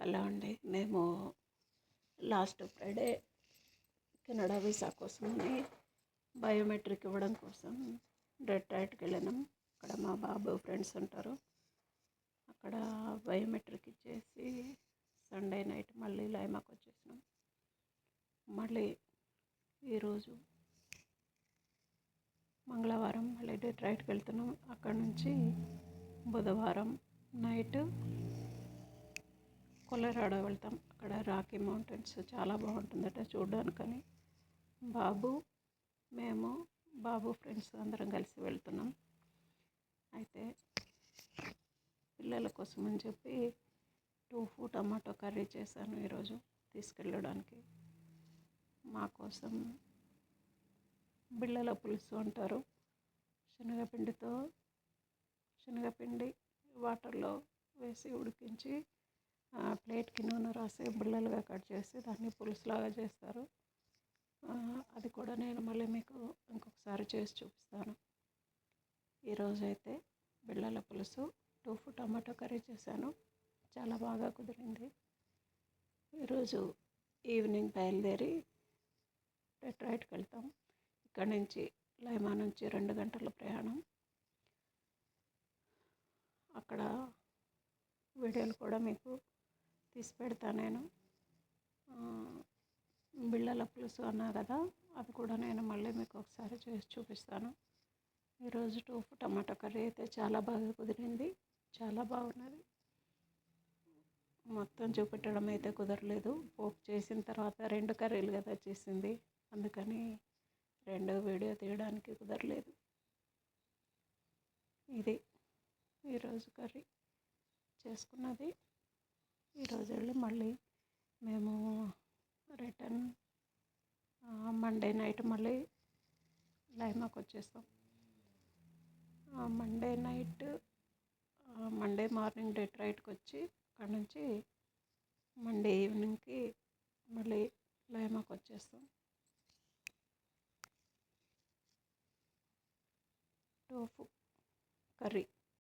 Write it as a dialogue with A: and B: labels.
A: Hello అండి. మేము last Friday Canada visa కోసమని బయోమెట్రిక్ ఇవ్వడం కోసం డెట్రాయిట్కి వెళ్ళినాం. అక్కడ మా బాబు ఫ్రెండ్స్ ఉంటారు. అక్కడ బయోమెట్రిక్ ఇచ్చేసి సండే నైట్ మళ్ళీ లైమాకి వచ్చేసినాం. మళ్ళీ ఈరోజు మంగళవారం మళ్ళీ డెట్రాయిట్కి వెళ్తున్నాం. అక్కడ నుంచి బుధవారం నైట్ కొలరాడో వెళ్తాం. అక్కడ రాకీ మౌంటైన్స్ చాలా బాగుంటుందట చూడడానికని. బాబు మేము బాబు ఫ్రెండ్స్ అందరం కలిసి వెళ్తున్నాం. అయితే పిల్లల కోసం అని చెప్పి టోఫు టమాటో కర్రీ చేశాను ఈరోజు తీసుకెళ్ళడానికి. మా కోసం బిళ్ళల పులుసు అంటారు. శనగపిండితో శనగపిండి వాటర్లో వేసి ఉడికించి ప్లేట్కి నూనె రాసి బిళ్ళలుగా కట్ చేసి దాన్ని పులుసులాగా చేస్తారు. అది కూడా నేను మళ్ళీ మీకు ఇంకొకసారి చేసి చూపిస్తాను. ఈరోజు అయితే బిళ్ళల పులుసు టోఫు టమాటో కర్రీ చేశాను. చాలా బాగా కుదిరింది. ఈరోజు ఈవినింగ్ బయలుదేరి డెట్రాయిట్కి వెళ్తాం. ఇక్కడ నుంచి లైమా నుంచి రెండు గంటల ప్రయాణం. అక్కడ వీడియోలు కూడా మీకు తీసి పెడతా నేను బిళ్ళల పులుసు అన్నా కదా అది కూడా నేను మళ్ళీ మీకు ఒకసారి చేసి చూపిస్తాను. ఈరోజు టోఫు టమాటో కర్రీ అయితే చాలా బాగా కుదిరింది చాలా బాగున్నది. మొత్తం చూపెట్టడం అయితే కుదరలేదు. పోపు చేసిన తర్వాత రెండు కర్రీలు కదా చేసింది అందుకని రెండో వీడియో తీయడానికి కుదరలేదు. ఇది ఈరోజు కర్రీ చేసుకున్నది. ఈరోజు వెళ్ళి మళ్ళీ మేము రిటర్న్ మండే నైట్ మళ్ళీ లైమాకి వచ్చేస్తాం. మండే నైట్ మండే మార్నింగ్ డెట్రాయిట్కి వచ్చి అక్కడ నుంచి మండే ఈవినింగ్కి మళ్ళీ లైమాకి వచ్చేస్తాం. Tofu curry